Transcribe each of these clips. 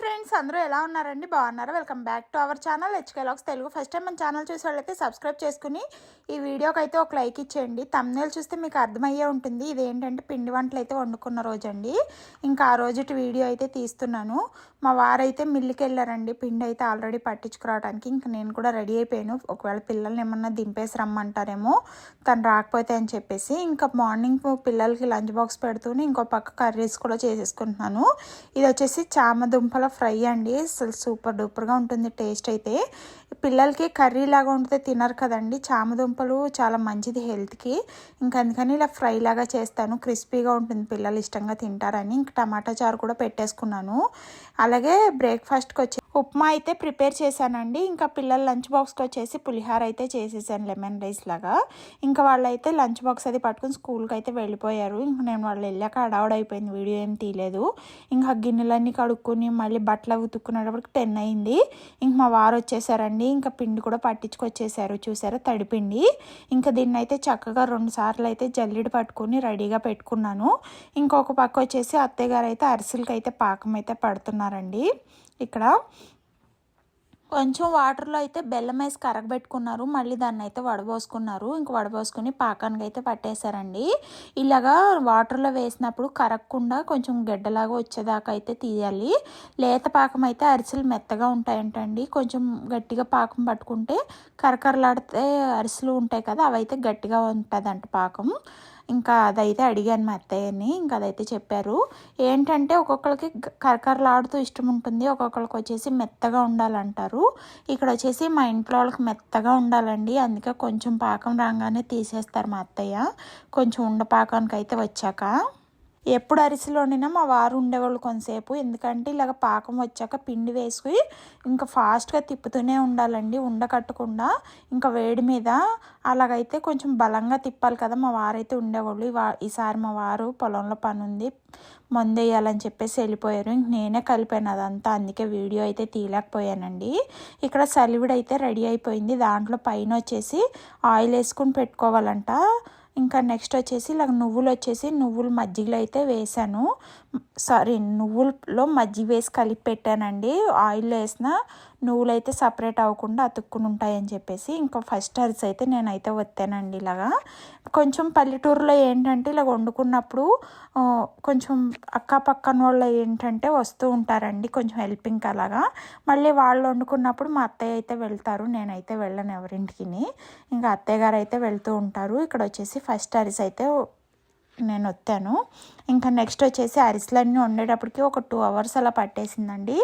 Friends అందరూ ఎలా ఉన్నారండి? బాగున్నారా? Welcome back to our channel హెచ్కేలాక్స్ Telugu. First time మన ఛానల్ చూసే వాళ్ళైతే సబ్స్క్రైబ్ చేసుకుని ఈ వీడియోకి అయితే ఒక లైక్ ఇచ్చేయండి. తమ్నేలు చూస్తే మీకు అర్థమయ్యే ఉంటుంది. ఇదేంటంటే పిండి వంటలు అయితే వండుకున్న రోజు అండి ఇంకా ఆ రోజుటి వీడియో అయితే తీస్తున్నాను. మా వారైతే మిల్లుకి వెళ్ళారండి. పిండి అయితే ఆల్రెడీ పట్టించుకురావడానికి ఇంకా నేను కూడా రెడీ అయిపోయాను. ఒకవేళ పిల్లల్ని ఏమన్నా దింపేసి రమ్మంటారేమో తను రాకపోతే అని చెప్పేసి ఇంకా మార్నింగ్ పిల్లలకి లంచ్ బాక్స్ పెడుతూనే ఇంకో పక్క కర్రీస్ కూడా చేసేసుకుంటున్నాను. ఇది వచ్చేసి చామ దుంపల ఫ్రై అండి. అసలు సూపర్ డూపర్గా ఉంటుంది టేస్ట్ అయితే. పిల్లలకి కర్రీ లాగా ఉంటే తినరు కదండి. చామదుంపలు చాలా మంచిది హెల్త్కి. ఇంకా అందుకని ఇలా ఫ్రై లాగా చేస్తాను. క్రిస్పీగా ఉంటుంది పిల్లలు ఇష్టంగా తింటారని. ఇంక టమాటా చారు కూడా పెట్టేసుకున్నాను. అలాగే బ్రేక్ఫాస్ట్కి వచ్చి ఉప్మా అయితే ప్రిపేర్ చేశానండి. ఇంకా పిల్లలు లంచ్ బాక్స్కి వచ్చేసి పులిహార అయితే చేసేసాను లెమన్ రైస్ లాగా. ఇంకా వాళ్ళైతే లంచ్ బాక్స్ అది పట్టుకుని స్కూల్కి అయితే వెళ్ళిపోయారు. ఇంకా నేను వాళ్ళు వెళ్ళాక అడౌడ్ అయిపోయింది వీడియో ఏం తీయలేదు. ఇంకా గిన్నెలన్నీ కడుక్కుని మళ్ళీ బట్టలు ఉతుక్కునేటప్పటికి టెన్ అయింది. ఇంక మా వారు వచ్చేసారండి. ఇంకా పిండి కూడా పట్టించుకొచ్చేసారు. చూసారా? తడిపిండి ఇంకా దీన్ని అయితే చక్కగా రెండు సార్లు అయితే జల్లెడ పట్టుకొని రెడీగా పెట్టుకున్నాను. ఇంకొక పక్క వచ్చేసి అత్తయ్య గారు అయితే అరిసెలకి అయితే పాకం అయితే పడుతున్నారండి. ఇక్కడ కొంచెం వాటర్లో అయితే బెల్లం వేసి కరగబెట్టుకున్నారు. మళ్ళీ దాన్ని అయితే వడబోసుకున్నారు. ఇంక వడబోసుకుని పాకానికి అయితే పట్టేశారండి. ఇలాగా వాటర్లో వేసినప్పుడు కరగకుండా కొంచెం గడ్డలాగా వచ్చేదాకా అయితే తీయాలి. లేత పాకం అయితే అరిసెలు మెత్తగా ఉంటాయంటండి. కొంచెం గట్టిగా పాకం పట్టుకుంటే కరకరలాడితే అరిసెలు ఉంటాయి కదా అవైతే గట్టిగా ఉంటుందంట పాకం. ఇంకా అదైతే అడిగాను మా అత్తయ్యని ఇంకా అదైతే చెప్పారు. ఏంటంటే ఒక్కొక్కరికి కరకరలాడుతూ ఇష్టం ఉంటుంది ఒక్కొక్కరికి వచ్చేసి మెత్తగా ఉండాలంటారు. ఇక్కడ వచ్చేసి మా ఇంట్లో వాళ్ళకి మెత్తగా ఉండాలండి అందుకే కొంచెం పాకం రాగానే తీసేస్తారు మా అత్తయ్య. కొంచెం ఉండ పాకానికి అయితే వచ్చాక. ఎప్పుడు అరిసెలు వండినా మా వారు ఉండేవాళ్ళు కొంతసేపు. ఎందుకంటే ఇలాగ పాకం వచ్చాక పిండి వేసుకుని ఇంకా ఫాస్ట్గా తిప్పుతూనే ఉండాలండి ఉండకట్టకుండా. ఇంకా వేడి మీద అలాగైతే కొంచెం బలంగా తిప్పాలి కదా మా వారైతే ఉండేవాళ్ళు. ఈసారి మా వారు పొలంలో పని ఉంది మందేయాలని చెప్పేసి వెళ్ళిపోయారు. ఇంక నేనే కలిపాను అదంతా అందుకే వీడియో అయితే తీయలేకపోయానండి. ఇక్కడ సలివిడైతే రెడీ అయిపోయింది. దాంట్లో పైన వచ్చేసి ఆయిల్ వేసుకుని పెట్టుకోవాలంట. ఇంకా నెక్స్ట్ వచ్చేసి ఇలా నువ్వులు వచ్చేసి నువ్వులు మజ్జిగలో అయితే వేసాను. సారీ నువ్వుల్లో మజ్జిగ వేసి కలిపి పెట్టానండి. ఆయిల్ వేసిన నువ్వులు అయితే సపరేట్ అవ్వకుండా అతుక్కుని ఉంటాయని చెప్పేసి ఇంకా ఫస్ట్ అరిసి అయితే నేనైతే వత్తానండి ఇలాగా. కొంచెం పల్లెటూరులో ఏంటంటే ఇలా వండుకున్నప్పుడు కొంచెం అక్క పక్కన వాళ్ళు ఏంటంటే వస్తూ ఉంటారండి కొంచెం హెల్పింగ్ అలాగా. మళ్ళీ వాళ్ళు వండుకున్నప్పుడు మా అత్తయ్య అయితే వెళ్తారు నేనైతే వెళ్ళను ఎవరింటికి ఇంకా అత్తయ్య గారు అయితే వెళ్తూ ఉంటారు. ఇక్కడ వచ్చేసి ఫస్ట్ అరిసి అయితే నేను వచ్చాను ఇంకా నెక్స్ట్ వచ్చేసి అరిసెలన్నీ వండేటప్పటికి ఒక టూ అవర్స్ అలా పట్టేసిందండి.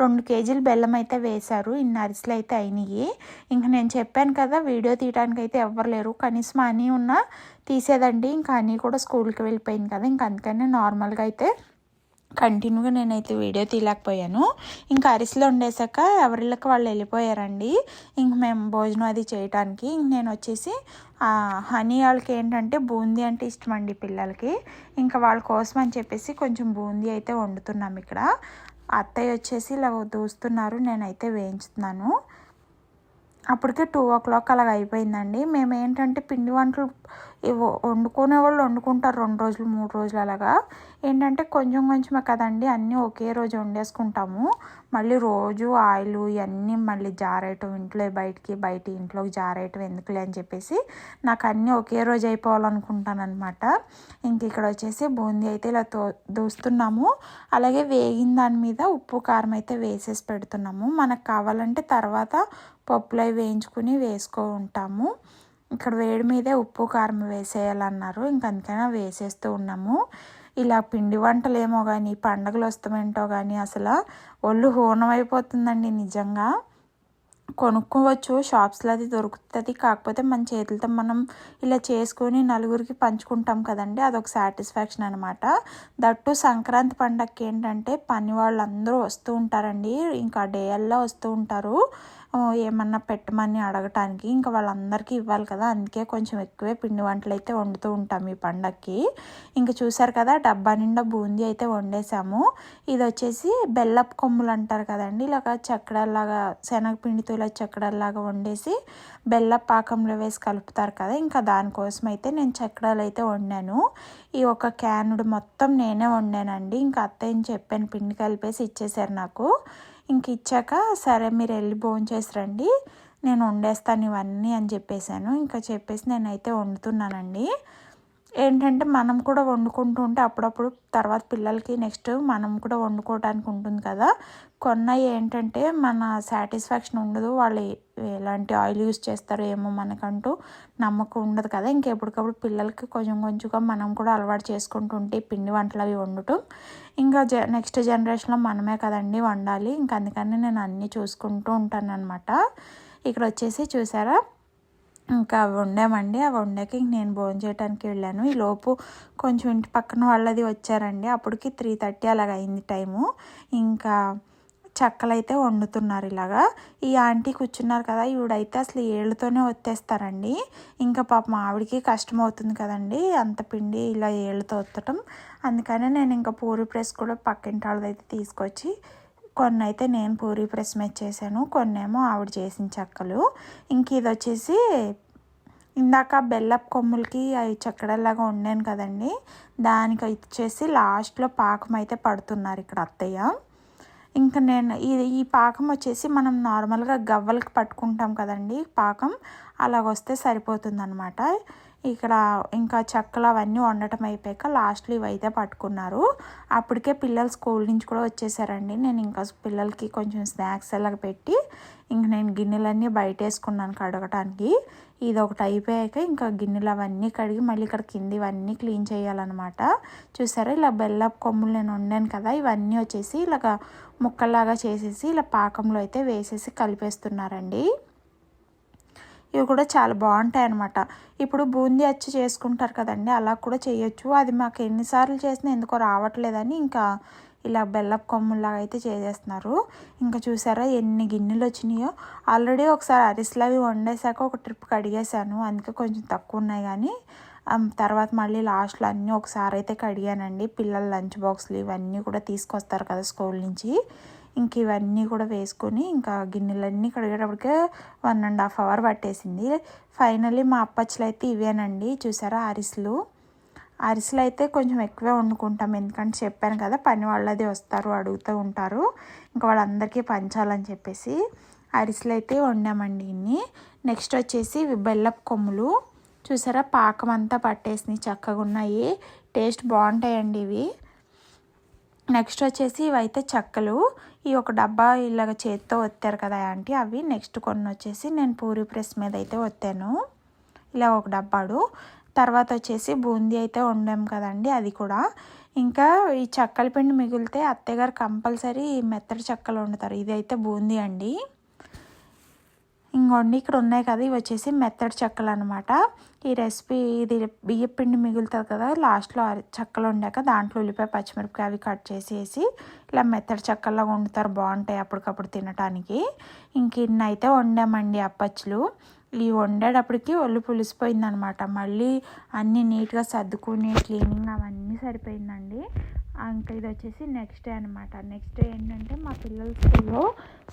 రెండు కేజీలు బెల్లం అయితే వేశారు. ఇన్ని అరిసెలు అయితే అయినాయి. ఇంకా నేను చెప్పాను కదా వీడియో తీయడానికి అయితే ఎవ్వరు లేరు. కనీసం అని ఉన్నా తీసేదండి. ఇంకా అని కూడా స్కూల్కి వెళ్ళిపోయింది కదా. ఇంకా అందుకని నార్మల్గా అయితే కంటిన్యూగా నేనైతే వీడియో తీయలేకపోయాను. ఇంకా అరిసెలు వండేసాక ఎవరిళ్ళకి వాళ్ళు వెళ్ళిపోయారండి. ఇంక మేము భోజనం అది చేయటానికి ఇంక నేను వచ్చేసి హనీ వాళ్ళకి ఏంటంటే బూందీ అంటే ఇష్టం అండి పిల్లలకి. ఇంకా వాళ్ళ కోసం అని చెప్పేసి కొంచెం బూందీ అయితే వండుతున్నాం ఇక్కడ. అత్తయ్య వచ్చేసి ఇలా దూస్తున్నారు నేనైతే వేయించుతున్నాను. అప్పటికే టూ ఓ క్లాక్ అలాగ అయిపోయిందండి. మేము ఏంటంటే పిండి వంటలు వండుకునే వాళ్ళు వండుకుంటారు రెండు రోజులు మూడు రోజులు అలాగా. ఏంటంటే కొంచెం కొంచెమే కదండి అన్నీ ఒకే రోజు వండేసుకుంటాము. మళ్ళీ రోజు ఆయిల్ ఇవన్నీ మళ్ళీ జారేయటం ఇంట్లో బయటికి బయట ఇంట్లోకి జారేయటం ఎందుకులే అని చెప్పేసి నాకు అన్నీ ఒకే రోజు అయిపోవాలనుకుంటాను అనమాట ఇంక ఇక్కడ వచ్చేసి బూందీ అయితే ఇలా తో దూస్తున్నాము. అలాగే వేగిన దాని మీద ఉప్పు కారం అయితే వేసేసి పెడుతున్నాము. మనకు కావాలంటే తర్వాత పప్పులు అవి వేయించుకుని వేసుకో ఉంటాము. ఇక్కడ వేడి మీదే ఉప్పు కారం వేసేయాలన్నారు. ఇంక అందుకైనా వేసేస్తూ ఉన్నాము. ఇలా పిండి వంటలు ఏమో కానీ పండగలు వస్తామేంటో కానీ అసలు ఒళ్ళు హోనం అయిపోతుందండి నిజంగా. కొనుక్కోవచ్చు షాప్స్లో అది దొరుకుతుంది. కాకపోతే మన చేతులతో మనం ఇలా చేసుకొని నలుగురికి పంచుకుంటాం కదండి. అదొక సాటిస్ఫాక్షన్ అనమాట దట్టు సంక్రాంతి పండగకి ఏంటంటే పని వాళ్ళందరూ వస్తూ ఉంటారండి. ఇంకా డేయల్లో వస్తూ ఉంటారు. ఏమన్నా పెట్టమని అడగటానికి ఇంకా వాళ్ళందరికీ ఇవ్వాలి కదా అందుకే కొంచెం ఎక్కువే పిండి వంటలు అయితే వండుతూ ఉంటాం ఈ పండక్కి. ఇంకా చూసారు కదా డబ్బా నిండా బూందీ అయితే వండేసాము. ఇది వచ్చేసి బెల్లపు కొమ్ములు అంటారు కదండి ఇలాగ చక్కడల్లాగా శనగపిండితో ఇలా చక్కడల్లాగా వండేసి బెల్ల పాకంలో వేసి కలుపుతారు కదా ఇంకా దానికోసం అయితే నేను చక్కడాలు అయితే వండాను. ఈ ఒక క్యానుడు మొత్తం నేనే వండానండి ఇంకా అత్తయ్యని చెప్పాను పిండి కలిపేసి ఇచ్చేసారు నాకు. ఇంక ఇచ్చాక సరే మీరు వెళ్ళి భోంచేసి రండి నేను వండేస్తాను ఇవన్నీ అని చెప్పేశాను. ఇంకా చెప్పేసి నేనైతే వండుతున్నానండి. ఏంటంటే మనం కూడా వండుకుంటూ ఉంటే అప్పుడప్పుడు తర్వాత పిల్లలకి నెక్స్ట్ మనం కూడా వండుకోవడానికి ఉంటుంది కదా. కొన్న ఏంటంటే మన సాటిస్ఫాక్షన్ ఉండదు వాళ్ళు ఎలాంటి ఆయిల్ యూస్ చేస్తారో ఏమో మనకంటూ నమ్మకం ఉండదు కదా. ఇంకెప్పటికప్పుడు పిల్లలకి కొంచెం కొంచెంగా మనం కూడా అలవాటు చేసుకుంటుంటే పిండి వంటలు అవి వండటం ఇంకా జ నెక్స్ట్ జనరేషన్లో మనమే కదండి వండాలి. ఇంకా అందుకని నేను అన్నీ చూసుకుంటూ ఉంటాను అనమాట ఇక్కడ వచ్చేసి చూసారా? ఇంకా అవి వండామండి. అవి వండాక ఇంక నేను భోజనం చేయడానికి వెళ్ళాను. ఈ లోపు కొంచెం ఇంటి పక్కన వాళ్ళది వచ్చారండి. అప్పటికి త్రీ థర్టీ అలాగ అయింది టైము. ఇంకా చెక్కలైతే అయితే వండుతున్నారు ఇలాగా. ఈ ఆంటీ కూర్చున్నారు కదా ఈవిడైతే అసలు ఏళ్ళతోనే వచ్చేస్తారండి ఇంకా పాపం ఆవిడకి కష్టం అవుతుంది కదండి అంత పిండి ఇలా ఏళ్ళతో ఒత్తటం. అందుకనే నేను ఇంకా పూరి ప్రెస్ కూడా పక్కింటి వాళ్ళదైతే తీసుకొచ్చి కొన్ని అయితే నేను పూరి ప్రెస్ మీద చేశాను. కొన్నేమో ఆవిడ చేసిన చెక్కలు. ఇంక ఇది వచ్చేసి ఇందాక బెల్లపు కొమ్ములకి అవి చక్కడలాగా వండాను కదండి. దానికి వచ్చేసి లాస్ట్లో పాకం అయితే పడుతున్నారు ఇక్కడ అత్తయ్య. ఇంకా నేను ఇది ఈ పాకం వచ్చేసి మనం నార్మల్గా గవ్వలకి పట్టుకుంటాం కదండి పాకం. అలాగొస్తే సరిపోతుంది అనమాట ఇక్కడ ఇంకా చెక్కలు అవన్నీ వండటం అయిపోయాక లాస్ట్లో ఇవైతే పట్టుకున్నారు. అప్పటికే పిల్లలు స్కూల్ నుంచి కూడా వచ్చేసారండి. నేను ఇంకా పిల్లలకి కొంచెం స్నాక్స్ ఎలాగ పెట్టి ఇంక నేను గిన్నెలన్నీ బయట వేసుకున్నాను కడగటానికి. ఇది ఒకటి అయిపోయాక ఇంకా గిన్నెలు అవన్నీ కడిగి మళ్ళీ ఇక్కడ కింద ఇవన్నీ క్లీన్ చేయాలన్నమాట. చూసారా? ఇలా బెల్లపు కొమ్ములు నేను వండాను కదా ఇవన్నీ వచ్చేసి ఇలాగ ముక్కల్లాగా చేసేసి ఇలా పాకంలో అయితే వేసేసి కలిపేస్తున్నారండి. ఇవి కూడా చాలా బాగుంటాయి అనమాట ఇప్పుడు బూందీ అచ్చి చేసుకుంటారు కదండి అలా కూడా చేయొచ్చు. అది మాకు ఎన్నిసార్లు చేసినా ఎందుకో రావట్లేదని ఇంకా ఇలా బెల్లపు కొమ్ములాగా అయితే చేసేస్తున్నారు. ఇంకా చూసారా ఎన్ని గిన్నెలు వచ్చినాయో. ఆల్రెడీ ఒకసారి అరిసెలు అవి వండేసాక ఒక ట్రిప్ కడిగేసాను అందుకే కొంచెం తక్కువ ఉన్నాయి కానీ తర్వాత మళ్ళీ లాస్ట్లో అన్నీ ఒకసారి అయితే కడిగానండి. పిల్లల లంచ్ బాక్స్లు ఇవన్నీ కూడా తీసుకొస్తారు కదా స్కూల్ నుంచి. ఇంక ఇవన్నీ కూడా వేసుకొని ఇంకా గిన్నెలన్నీ కడిగేటప్పటికే వన్ అండ్ హాఫ్ అవర్ పట్టేసింది. ఫైనల్లీ మా అప్పచ్చులు అయితే ఇవేనండి. చూసారా? అరిసెలు. అరిసెలు అయితే కొంచెం ఎక్కువే వండుకుంటాం. ఎందుకంటే చెప్పాను కదా పని వాళ్ళది వస్తారు అడుగుతూ ఉంటారు. ఇంకా వాళ్ళందరికీ పంచాలని చెప్పేసి అరిసెలు అయితే వండామండి ఇన్ని. నెక్స్ట్ వచ్చేసి బెల్లపు కొమ్ములు. చూసారా? పాకం అంతా పట్టేసినాయి చక్కగా ఉన్నాయి. టేస్ట్ బాగుంటాయండి ఇవి. నెక్స్ట్ వచ్చేసి ఇవైతే చెక్కలు. ఈ ఒక డబ్బా ఇలాగ చేతితో ఒత్తారు కదా ఆంటీ అవి నెక్స్ట్ కొన్ని వచ్చేసి నేను పూరి ప్రెస్ మీద అయితే ఒత్తాను. ఇలా ఒక డబ్బాడు. తర్వాత వచ్చేసి బూందీ అయితే వండాము కదండి అది కూడా. ఇంకా ఈ చెక్కల పిండి మిగిలితే అత్తయ్యగారు కంపల్సరీ మెత్తడి చెక్కలు వండుతారు. ఇది అయితే బూందీ అండి. ఇంకోండి ఇక్కడ ఉన్నాయి కదా ఇవి వచ్చేసి మెత్తడి చెక్కలు అనమాట ఈ రెసిపీ ఇది బియ్యపిండి మిగులుతుంది కదా లాస్ట్లో చెక్కలు వండాక దాంట్లో ఉల్లిపాయ పచ్చిమిరపకాయ అవి కట్ చేసేసి ఇలా మెత్తడి చెక్కల్లో వండుతారు బాగుంటాయి అప్పటికప్పుడు తినటానికి. ఇంక ఇన్ని అయితే వండామండి అప్పచ్చులు ఈ వండేటప్పటికి ఒళ్ళు పులిసిపోయిందనమాట మళ్ళీ అన్నీ నీట్గా సర్దుకుని క్లీనింగ్ అవన్నీ సరిపోయిందండి. ఇంకా ఇది వచ్చేసి నెక్స్ట్ డే అనమాట నెక్స్ట్ డే ఏంటంటే మా పిల్లల స్కూల్లో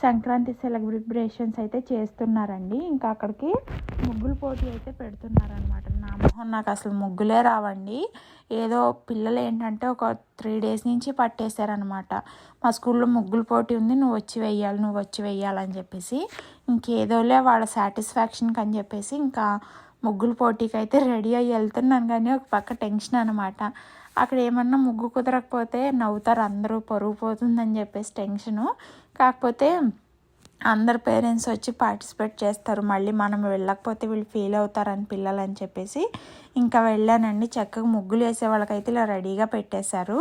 సంక్రాంతి సెలబ్రేషన్స్ అయితే చేస్తున్నారండి. ఇంకా అక్కడికి ముగ్గుల పోటీ అయితే పెడుతున్నారనమాట నా మొహం నాకు అసలు ముగ్గులే రావండి. ఏదో పిల్లలు ఏంటంటే ఒక త్రీ డేస్ నుంచి పట్టేశారనమాట మా స్కూల్లో ముగ్గుల పోటీ ఉంది. నువ్వు వచ్చి వెయ్యాలి నువ్వు వచ్చి వెయ్యాలని చెప్పేసి ఇంకేదోలే వాళ్ళ సాటిస్ఫాక్షన్కి అని చెప్పేసి ఇంకా ముగ్గుల పోటీకి అయితే రెడీ అయ్యి వెళ్తున్నాను. కానీ ఒక పక్క టెన్షన్ అనమాట అక్కడ ఏమన్నా ముగ్గు కుదరకపోతే నవ్వుతారు అందరూ పరుగు పోతుందని చెప్పేసి టెన్షను. కాకపోతే అందరు పేరెంట్స్ వచ్చి పార్టిసిపేట్ చేస్తారు మళ్ళీ మనం వెళ్ళకపోతే వీళ్ళు ఫీల్ అవుతారని పిల్లలు అని చెప్పేసి. ఇంకా వెళ్ళానండి చక్కగా ముగ్గులు వేసే వాళ్ళకైతే ఇలా రెడీగా పెట్టేశారు.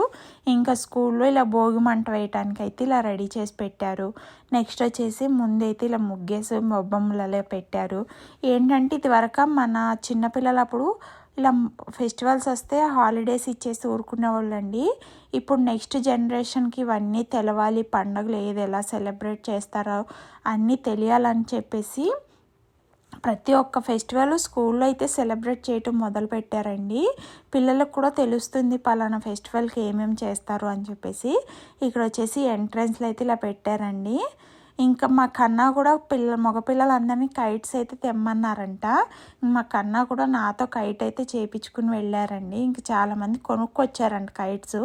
ఇంకా స్కూల్లో ఇలా భోగి మంట వేయటానికి అయితే ఇలా రెడీ చేసి పెట్టారు. నెక్స్ట్ వచ్చేసి ముందైతే ఇలా ముగ్గేసి బొబ్బమ్మలలో పెట్టారు. ఏంటంటే ఇది వరకు మన చిన్నపిల్లలప్పుడు ఇలా ఫెస్టివల్స్ వస్తే హాలిడేస్ ఇచ్చేసి ఊరుకునే వాళ్ళండి ఇప్పుడు నెక్స్ట్ జనరేషన్కి ఇవన్నీ తెలవాలి పండుగలు ఏది ఎలా సెలబ్రేట్ చేస్తారో అన్నీ తెలియాలని చెప్పేసి ప్రతి ఒక్క ఫెస్టివల్ స్కూల్లో అయితే సెలబ్రేట్ చేయటం మొదలు పెట్టారండి. పిల్లలకు కూడా తెలుస్తుంది పలానా ఫెస్టివల్కి ఏమేమి చేస్తారు అని చెప్పేసి. ఇక్కడ వచ్చేసి ఎంట్రన్స్లో అయితే ఇలా పెట్టారండి. ఇంకా మా కన్నా కూడా పిల్ల మగపిల్లలందరినీ కైట్స్ అయితే తెమ్మన్నారంట. మా కన్నా కూడా నాతో కైట్ అయితే చేపించుకుని వెళ్ళారండి. ఇంక చాలామంది కొనుక్కొచ్చారంట కైట్స్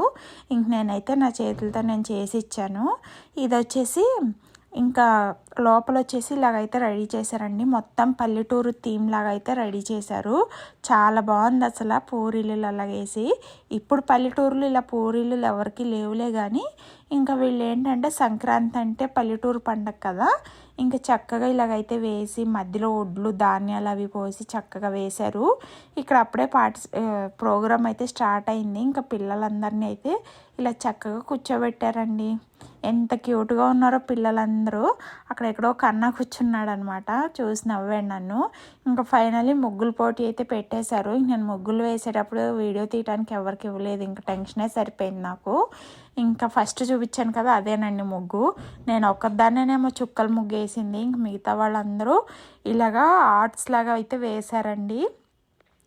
ఇంక నేనైతే నా చేతులతో నేను చేసి ఇచ్చాను. ఇది వచ్చేసి ఇంకా లోపల వచ్చేసి ఇలాగైతే రెడీ చేశారండి. మొత్తం పల్లెటూరు థీమ్ లాగా అయితే రెడీ చేశారు. చాలా బాగుంది అసలు పూరీలు అలాగేసి. ఇప్పుడు పల్లెటూరులు ఇలా పూరీలు ఎవరికి లేవులే కానీ ఇంకా వీళ్ళు ఏంటంటే సంక్రాంతి అంటే పల్లెటూరు పండగ కదా. ఇంకా చక్కగా ఇలాగైతే వేసి మధ్యలో ఒడ్లు ధాన్యాలు అవి పోసి చక్కగా వేశారు. ఇక్కడ అప్పుడే పార్టిస్ ప్రోగ్రామ్ అయితే స్టార్ట్ అయింది. ఇంకా పిల్లలందరినీ అయితే ఇలా చక్కగా కూర్చోబెట్టారండి. ఎంత క్యూట్గా ఉన్నారో పిల్లలందరూ. అక్కడ ఎక్కడో కన్నా కూర్చున్నాడు అనమాట చూసి నవ్వాడు నన్ను. ఇంకా ఫైనలీ ముగ్గులు పోటీ అయితే పెట్టేశారు. నేను ముగ్గులు వేసేటప్పుడు వీడియో తీయడానికి ఎవరికి ఇవ్వలేదు. ఇంకా టెన్షనే సరిపోయింది నాకు. ఇంకా ఫస్ట్ చూపించాను కదా అదేనండి ముగ్గు. నేను ఒక్కదాన్నేమో చుక్కల ముగ్గు వేసింది. ఇంక మిగతా వాళ్ళందరూ ఇలాగా ఆర్ట్స్ లాగా అయితే వేశారండి.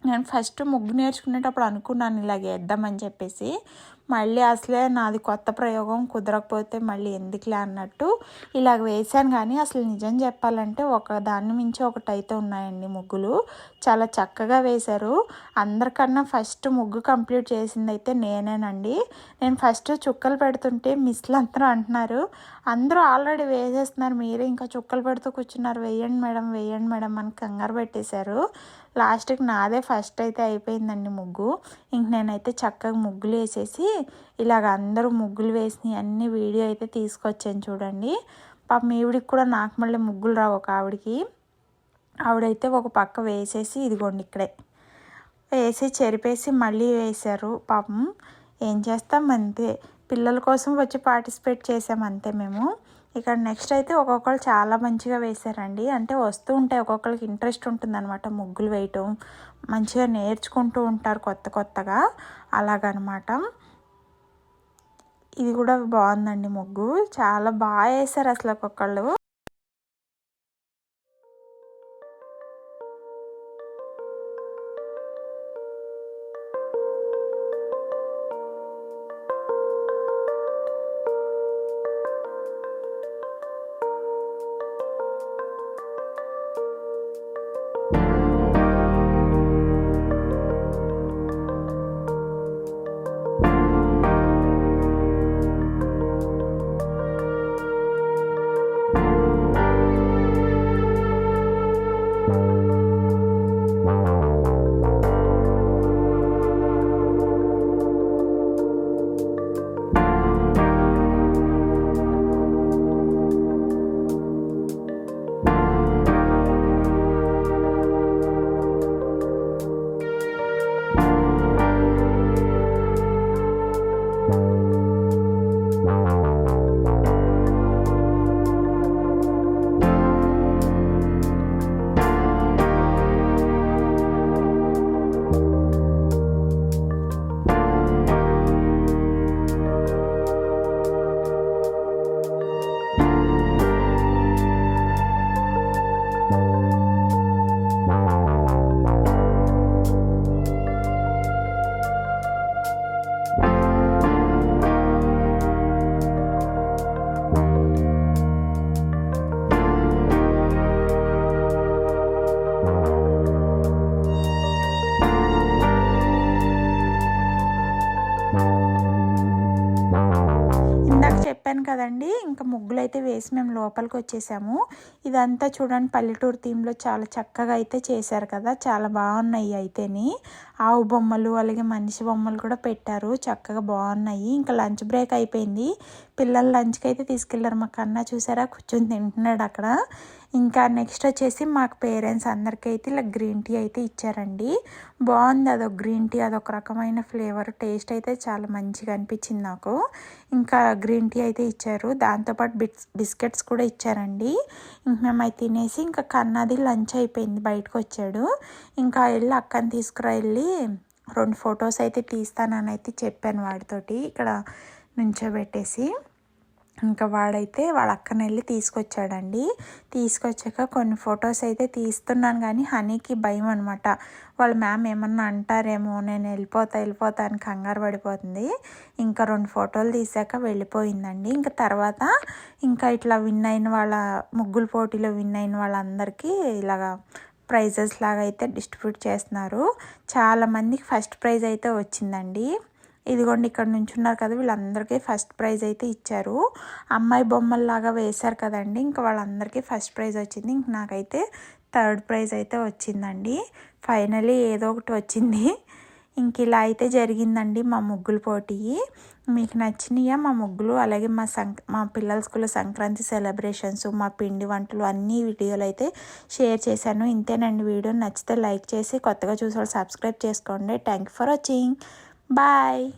నేను ఫస్ట్ ముగ్గు నేర్చుకునేటప్పుడు అనుకున్నాను ఇలాగ వేద్దామని చెప్పేసి. మళ్ళీ అసలే నాది కొత్త ప్రయోగం కుదరకపోతే మళ్ళీ ఎందుకులే అన్నట్టు ఇలాగ వేశాను. కానీ అసలు నిజం చెప్పాలంటే ఒక దాన్ని మించి ఒకటి అయితే ఉన్నాయండి ముగ్గులు. చాలా చక్కగా వేశారు. అందరికన్నా ఫస్ట్ ముగ్గు కంప్లీట్ చేసింది అయితే నేనేనండి. నేను ఫస్ట్ చుక్కలు పెడుతుంటే మిస్లు అందరూ అంటున్నారు. అందరూ ఆల్రెడీ వేసేస్తున్నారు. మీరే ఇంకా చుక్కలు పెడుతూ కూర్చున్నారు. వేయండి మేడం వేయండి మేడం అని కంగారు పెట్టేశారు. లాస్ట్కి నాదే ఫస్ట్ అయితే అయిపోయిందండి ముగ్గు. ఇంక నేనైతే చక్కగా ముగ్గులు వేసేసి ఇలాగ అందరూ ముగ్గులు వేసి అన్ని వీడియో అయితే తీసుకొచ్చాను చూడండి. పాపం ఈవిడికి కూడా నాకు మళ్ళీ ముగ్గులు రావు ఒక ఆవిడికి. ఆవిడైతే ఒక పక్క వేసేసి ఇదిగోండి ఇక్కడే. వేసి చెరిపేసి మళ్ళీ వేశారు. పాపం ఏం చేస్తాం అంతే. పిల్లల కోసం వచ్చి పార్టిసిపేట్ చేసాం అంతే మేము. ఇక్కడ నెక్స్ట్ అయితే ఒక్కొక్కరు చాలా మంచిగా వేశారండి. అంటే వస్తూ ఉంటాయి ఒక్కొక్కరికి ఇంట్రెస్ట్ ఉంటుందన్నమాట ముగ్గులు వేయటం. మంచిగా నేర్చుకుంటూ ఉంటారు కొత్త కొత్తగా. అలాగనమాట. ఇది కూడా బాగుందండి ముగ్గు. చాలా బాగా వేశారు అసలు ఒక్కొక్కళ్ళు. చెప్పాను కదండి. ఇంకా ముగ్గులు అయితే వేసి మేము లోపలికి వచ్చేసాము ఇదంతా చూడండి పల్లెటూరు థీమ్లో చాలా చక్కగా అయితే చేశారు కదా. చాలా బాగున్నాయి అయితేని. ఆవు బొమ్మలు అలాగే మనిషి బొమ్మలు కూడా పెట్టారు. చక్కగా బాగున్నాయి. ఇంకా లంచ్ బ్రేక్ అయిపోయింది. పిల్లలు లంచ్కి అయితే తీసుకెళ్ళారు మా కన్న చూసారా? కూర్చొని తింటున్నాడు అక్కడ. ఇంకా నెక్స్ట్ వచ్చేసి మాకు పేరెంట్స్ అందరికీ అయితే ఇలా గ్రీన్ టీ అయితే ఇచ్చారండి. బాగుంది అదొక గ్రీన్ టీ. అదొక రకమైన ఫ్లేవర్. టేస్ట్ అయితే చాలా మంచిగా అనిపించింది నాకు. ఇంకా గ్రీన్ టీ అయితే ఇచ్చారు. దాంతోపాటు బిస్ బిస్కెట్స్ కూడా ఇచ్చారండి. ఇంక మేము అయితే తినేసి ఇంకా కన్నది లంచ్ అయిపోయింది. బయటకు వచ్చాడు. ఇంకా వెళ్ళి అక్కని తీసుకురా వెళ్ళి రెండు ఫొటోస్ అయితే తీస్తానని అయితే చెప్పాను వాడితోటి. ఇక్కడ నుంచోబెట్టేసి ఇంకా వాడైతే వాళ్ళ అక్కని వెళ్ళి తీసుకొచ్చాడండి. తీసుకొచ్చాక కొన్ని ఫొటోస్ అయితే తీస్తున్నాను కానీ హనీకి భయం అనమాట వాళ్ళ మ్యామ్ ఏమన్నా అంటారేమో నేను వెళ్ళిపోతా వెళ్ళిపోతా అని కంగారు పడిపోతుంది. ఇంకా రెండు ఫోటోలు తీసాక వెళ్ళిపోయిందండి. ఇంకా తర్వాత ఇంకా ఇట్లా విన్ అయిన వాళ్ళ ముగ్గుల పోటీలో విన్ అయిన వాళ్ళందరికీ ఇలాగా ప్రైజెస్ లాగా అయితే డిస్ట్రిబ్యూట్ చేస్తున్నారు. చాలామందికి ఫస్ట్ ప్రైజ్ అయితే వచ్చిందండి. ఇదిగోండి ఇక్కడ నుంచి ఉన్నారు కదా వీళ్ళందరికీ ఫస్ట్ ప్రైజ్ అయితే ఇచ్చారు. అమ్మాయి బొమ్మల్లాగా వేశారు కదండి ఇంకా వాళ్ళందరికీ ఫస్ట్ ప్రైజ్ వచ్చింది. ఇంక నాకైతే థర్డ్ ప్రైజ్ అయితే వచ్చిందండి. ఫైనలీ ఏదో ఒకటి వచ్చింది. ఇంక ఇలా అయితే జరిగిందండి మా ముగ్గులు పోటీ. మీకు నచ్చినాయా మా ముగ్గులు అలాగే మా సంక్ మా పిల్లల స్కూల్లో సంక్రాంతి సెలబ్రేషన్స్ మా పిండి వంటలు అన్ని వీడియోలు అయితే షేర్ చేశాను. ఇంతేనండి వీడియో. నచ్చితే లైక్ చేసి కొత్తగా చూసే సబ్స్క్రైబ్ చేసుకోండి. Thank for watching Bye.